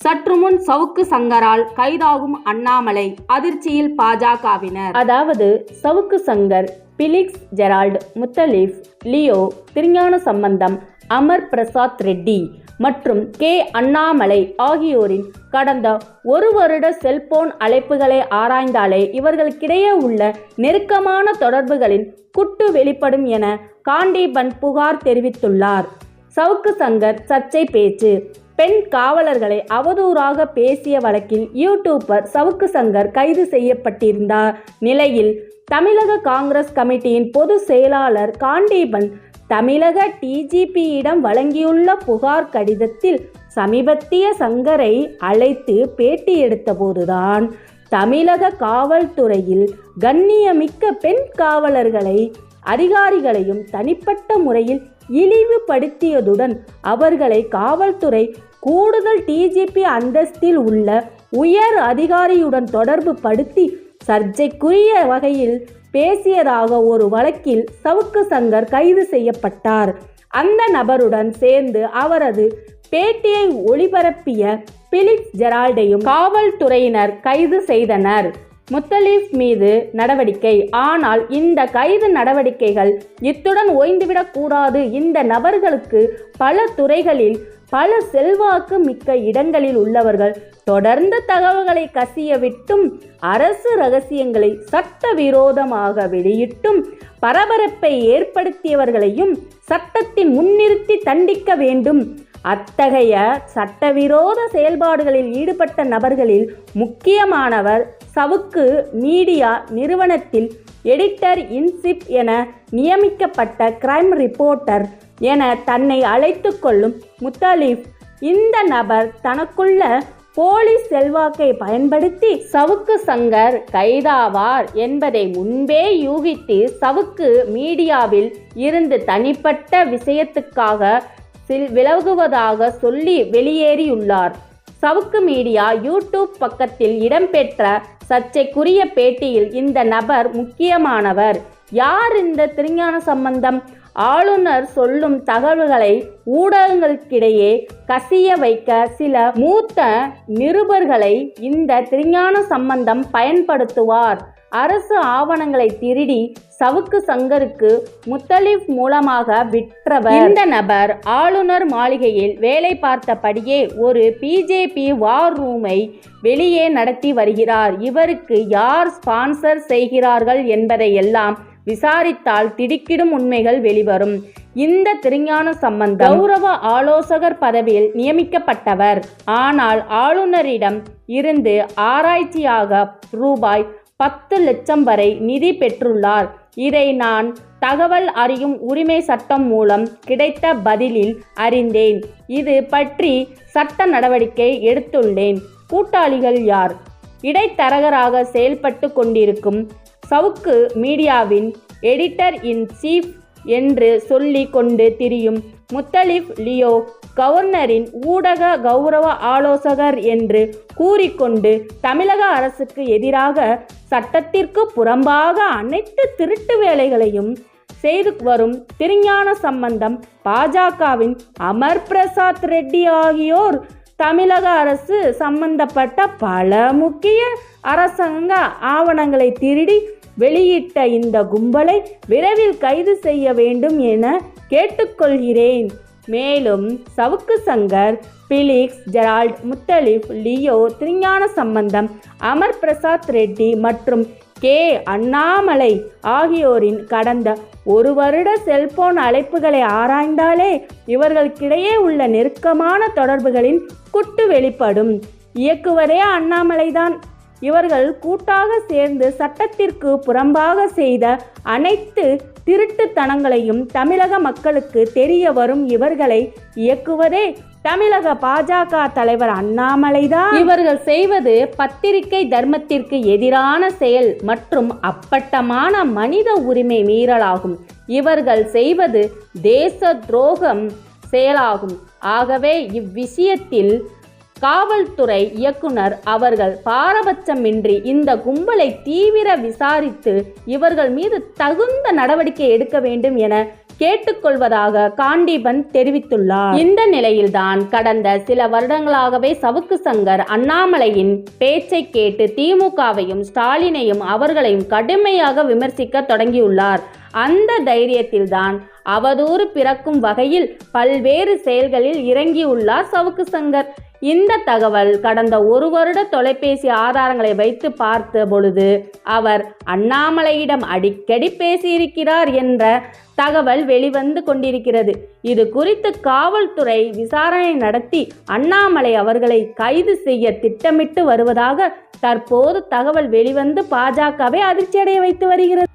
சற்று முன் சவுக்கு சங்கரால் கைதாகும் அண்ணாமலை அதிர்ச்சியில் பாஜகவினர். அதாவது Savukku Shankar Felix Gerald Muthalif Leo Thirugnana Sambandam Amar Prasad Reddy மற்றும் கே அண்ணாமலை ஆகியோரின் கடந்த ஒரு வருட செல்போன் அழைப்புகளை ஆராய்ந்தாலே இவர்களுக்கிடையே உள்ள நெருக்கமான தொடர்புகளின் குட்டு வெளிப்படும் என காண்டீபன் புகார் தெரிவித்துள்ளார். சவுக்கு சங்கர் சர்ச்சை பேச்சு பெண் காவலர்களை அவதூறாக பேசிய வழக்கில் யூடியூபர் சவுக்கு சங்கர் கைது செய்யப்பட்டிருந்தார். நிலையில் தமிழக காங்கிரஸ் கமிட்டியின் பொது செயலாளர் காண்டீபன் தமிழக டிஜிபியிடம் வழங்கியுள்ள புகார் கடிதத்தில் சமீபத்திய சங்கரை அழைத்து பேட்டி எடுத்தபோதுதான் தமிழக காவல்துறையில் கண்ணியமிக்க பெண் காவலர்களை அதிகாரிகளையும் தனிப்பட்ட முறையில் இழிவுபடுத்தியதுடன் அவர்களை காவல்துறை கூடுதல் டிஜிபி அந்தஸ்தில் உள்ள உயர் அதிகாரியுடன் தொடர்பு படுத்தி சர்ச்சைக்குரிய வகையில் பேசியதாக ஒரு வழக்கில் சவுக்கு சங்கர் கைது செய்யப்பட்டார். அந்த நபருடன் சேர்ந்து அவரது பேட்டியை ஒளிபரப்பிய பிலிப்ஸ் ஜெரால்டையும் காவல்துறையினர் கைது செய்தனர். முத்தலீஃப் மீது நடவடிக்கை. ஆனால் இந்த கைது நடவடிக்கைகள் இத்துடன் ஓய்ந்துவிடக்கூடாது இந்த நபர்களுக்கு பல துறைகளில் பல செல்வாக்கு மிக்க இடங்களில் உள்ளவர்கள் தொடர்ந்து தகவல்களை கசிய விட்டும் அரசு ரகசியங்களை சட்டவிரோதமாக வெளியிட்டும் பரபரப்பை ஏற்படுத்தியவர்களையும் சட்டத்தின் முன்னிறுத்தி தண்டிக்க வேண்டும். அத்தகைய சட்டவிரோத செயல்பாடுகளில் ஈடுபட்ட நபர்களில் முக்கியமானவர் சவுக்கு மீடியா நிறுவனத்தில் எடிட்டர் இன்சிப் என நியமிக்கப்பட்ட கிரைம் ரிப்போர்ட்டர் என தன்னை அழைத்து கொள்ளும் முத்தலீப். இந்த நபர் தனக்குள்ள போலீஸ் செல்வாக்கை பயன்படுத்தி சவுக்கு சங்கர் கைதாவார் என்பதை முன்பே யூகித்து சவுக்கு மீடியாவில் இருந்து தனிப்பட்ட விஷயத்துக்காக சில் விலகுவதாக சொல்லி வெளியேறியுள்ளார். சவுக்கு மீடியா யூடியூப் பக்கத்தில் இடம்பெற்ற சர்ச்சைக்குரிய பேட்டியில் இந்த நபர் முக்கியமானவர். யார் இந்த திருஞான சம்பந்தம்? ஆளுநர் சொல்லும் தகவல்களை ஊடகங்களுக்கிடையே கசிய வைக்க சில மூத்த நிருபர்களை இந்த திருஞான சம்பந்தம் பயன்படுத்துவார். அரசு ஆவணங்களை திருடி சவுக்கு சங்கருக்கு முத்தலிஃப் மூலமாக விற்றவர். இந்த நபர் ஆளுநர் மாளிகையில் வேலை பார்த்தபடியே ஒரு பிஜேபி வார் ரூமை வெளியே நடத்தி வருகிறார். இவருக்கு யார் ஸ்பான்சர் செய்கிறார்கள் என்பதையெல்லாம் விசாரித்தால் திடுக்கிடும் உண்மைகள் வெளிவரும். இந்த திருஞான சம்பந்தம் கௌரவ ஆலோசகர் பதவியில் நியமிக்கப்பட்டவர். ஆனால் ஆளுநரிடம் இருந்து ஆராய்ச்சியாக ரூபாய் பத்து லட்சம் வரை நிதி பெற்றுள்ளார். இதை நான் தகவல் அறியும் உரிமை சட்டம் மூலம் கிடைத்த பதிலில் அறிந்தேன். இது பற்றி சட்ட நடவடிக்கை எடுத்துள்ளேன். கூட்டாளிகள் யார்? இடைத்தரகராக செயல்பட்டு கொண்டிருக்கும் சவுக்கு மீடியாவின் எடிட்டர் இன் சீஃப் என்று சொல்லி கொண்டு திரியும் முத்தலிப் லியோ கவர்னரின் ஊடக கௌரவ ஆலோசகர் என்று கூறிக்கொண்டு தமிழக அரசுக்கு எதிராக சட்டத்திற்கு புறம்பாக அனைத்து திருட்டு வேலைகளையும் செய்து வரும் திருஞான சம்பந்தம் பாஜகவின் அமர் பிரசாத் ரெட்டி ஆகியோர் தமிழக அரசு சம்பந்தப்பட்ட பல முக்கிய அரசாங்க ஆவணங்களை திருடி வெளியிட்ட இந்த கும்பலை விரைவில் கைது செய்ய வேண்டும் என கேட்டுக்கொள்கிறேன். மேலும் Savukku Shankar Felix Gerald Muthalif Leo Thirugnana Sambandam Amar Prasad Reddy மற்றும் கே. அண்ணாமலை ஆகியோரின் கடந்த ஒரு வருட செல்போன் அழைப்புகளை ஆராய்ந்தாலே இவர்களுக்கிடையே உள்ள நெருக்கமான தொடர்புகளின் குட்டு வெளிப்படும். இயக்குவரே அண்ணாமலைதான் இவர்கள் கூட்டாக சேர்ந்து சட்டத்திற்கு புறம்பாக செய்த அனைத்து திருட்டுத்தனங்களையும் தமிழக மக்களுக்கு தெரிய வரும் இவர்களை இயக்குவதே தமிழக பாஜக தலைவர் அண்ணாமலைதான். இவர்கள் செய்வது பத்திரிகை தர்மத்திற்கு எதிரான செயல் மற்றும் அப்பட்டமான மனித உரிமை மீறலாகும். இவர்கள் செய்வது தேச துரோகம் செயலாகும். ஆகவே இவ்விஷயத்தில் காவல்துறை இயக்குனர் அவர்கள் பாரபட்சமின்றி இந்த கும்பலை தீவிர விசாரித்து இவர்கள் மீது தகுந்த நடவடிக்கை எடுக்க வேண்டும் என கேட்டுக்கொள்வதாக காண்டீபன் தெரிவித்துள்ளார். இந்த நிலையில்தான் கடந்த சில வருடங்களாகவே சவுக்கு சங்கர் அண்ணாமலையின் பேச்சை கேட்டு திமுகவையும் ஸ்டாலினையும் அவர்களையும் கடுமையாக விமர்சிக்க தொடங்கியுள்ளார். அந்த தைரியத்தில்தான் அவதூறு பிறக்கும் வகையில் பல்வேறு செயல்களில் இறங்கியுள்ளார் சவுக்கு சங்கர். இந்த தகவல் கடந்த ஒரு வருட தொலைபேசி ஆதாரங்களை வைத்து பார்த்த பொழுது அவர் அண்ணாமலையிடம் அடிக்கடி பேசியிருக்கிறார் என்ற தகவல் வெளிவந்து கொண்டிருக்கிறது. இது குறித்து காவல்துறை விசாரணை நடத்தி அண்ணாமலை அவர்களை கைது செய்ய திட்டமிட்டு வருவதாக தற்போது தகவல் வெளிவந்து பாஜகவை அதிர்ச்சியடைய வைத்து வருகிறது.